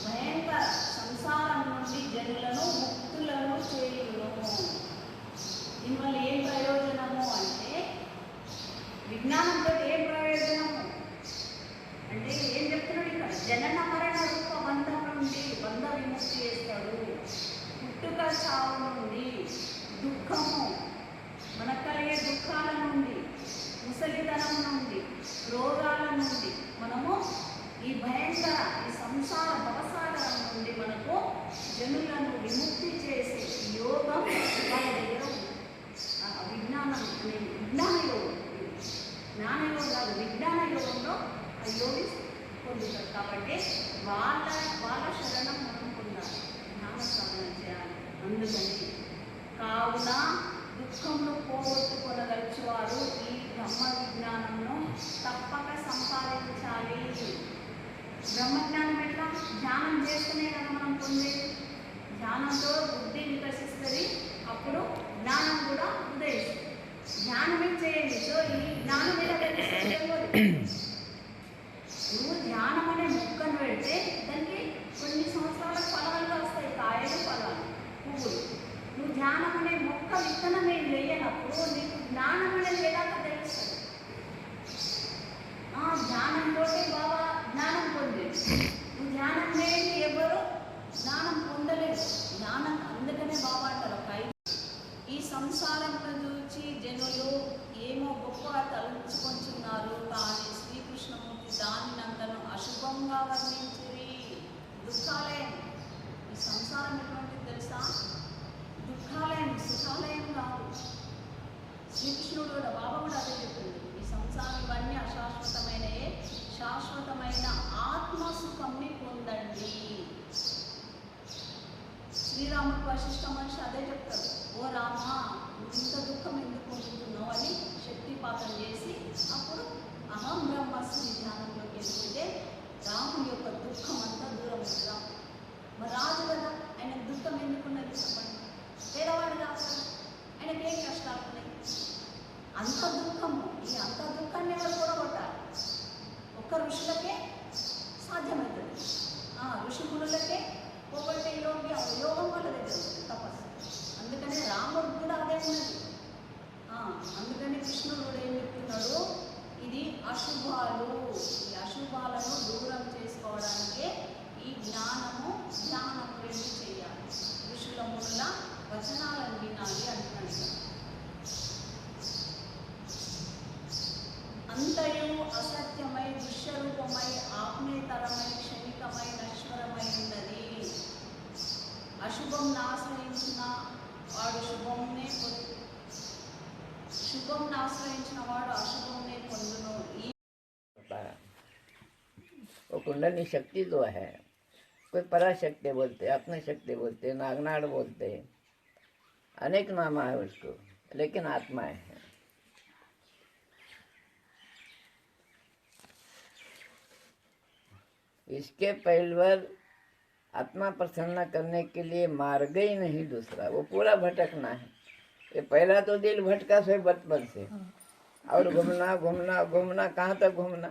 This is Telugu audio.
భయంకర సంసారం నుండి జనులను ముక్తులను చేయును దీనివల్ల ఏం ప్రయోజనము అంటే విజ్ఞానంతో ఏం ప్రయోజనము? అంటే ఏం చెప్తున్నాడు ఇక్కడ? జనన మరణ రూప బంధం నుండి బంధ విముక్తి చేస్తాడు పుట్టుక చావు నుండి దుఃఖము మనకు కలిగే దుఃఖాల నుండి ముసలితనం నుండి రోగాల నుండి మనము ఈ భయంకర ఈ సంసార భవసాగరం నుండి మనకు జనులను విముక్తి చేసే యోగం వాళ్ళ దగ్గర విజ్ఞానం అనే విజ్ఞాన యోగం జ్ఞాన యోగం కాదు విజ్ఞాన యోగంలో ఆ యోగి పొందుతారు కాబట్టి వాళ్ళ వాళ్ళ శరణం మనం పొందాలి. జ్ఞాన సాధన చేయాలి. అందుకని కావున దుఃఖంలో పోగొట్టుకొనగలిచేవారు ఈ బ్రహ్మ విజ్ఞానంను తప్పక సంపాదించాలి. బ్రహ్మజ్ఞానం ఎట్లా? ధ్యానం చేస్తేనే కదా మనం పొందేది. ధ్యానంతో బుద్ధి వికసిస్తుంది. అప్పుడు జ్ఞానం కూడా ఉదయిస్తుంది. ధ్యానమే చేయండి. సో ఈ జ్ఞానం ఎలా నువ్వు ధ్యానం అనే మొక్కను పెడితే దానికి కొన్ని సంవత్సరాల ఫలాలుగా వస్తాయి. కాయలు ఫలాలు పువ్వులు. నువ్వు ధ్యానం అనే మొక్క విత్తనం ఏం వేయనప్పుడు నీకు జ్ఞానం అనేది ఎలా తెలుస్తుంది ఆ జ్ఞానంతో బాబా జ్ఞానం పొందేది నువ్వు జ్ఞానం లేని ఎవరు జ్ఞానం పొందలేదు జ్ఞానం అందుకనే బాబా అంటారు. ఒక ఈ సంసారంలో చూచి జనులు ఏమో గొప్పగా తలంచుకొంచున్నారు. కానీ శ్రీకృష్ణమూర్తి దానినంతను అశుభంగా వర్ణి దుఃఖాలయం ఈ సంసారం ఎటువంటిది తెలుసా దుఃఖాలయం సుఖాలయం కాదు శ్రీకృష్ణుడు కూడా బాబా కూడా అదే చెప్పింది ఈ సంసారం ఇవన్నీ అశాశ్వతమైన శాశ్వతమైన ఆత్మ సుఖంని పొందండి శ్రీరాముడు వశిష్ఠ మనిషి అదే చెప్తాడు ఓ రామా ఇంత దుఃఖం ఎందుకు పొందుతున్నావు? అని శక్తిపాతం చేసి అప్పుడు అహం బ్రహ్మస్మి ధ్యానంలోకి వెళ్ళిపోతే రాముని యొక్క దుఃఖం అంతా దూరం అవుతుందా మరి రాజు కదా ఆయన దుఃఖం ఎందుకున్నది చెప్పండి. పేదవాడు కాదు ఆయనకి ఏం కష్టాలు ఉన్నాయి? అంత దుఃఖము ఈ అంత దుఃఖాన్ని ఎవరు కూడగొట్టాలి. ఒక్క ఋషులకే శుభం ఆశ్రయించిన వాడు అశుభంనే పొందును ఈ होता है वो कुंडली शक्ति जो है कोई पराशक्ति बोलते अपने शक्ति बोलते नागनाड़ बोलते अनेक नाम है उसको लेकिन आत्माएं हैं इसके पहलवर आत्मा प्रसन्न करने के लिए मार्ग ही नहीं दूसरा वो पूरा भटकना है ये पहला तो दिल भटका से बचपन से। और घूमना घूमना घूमना कहाँ तक घूमना?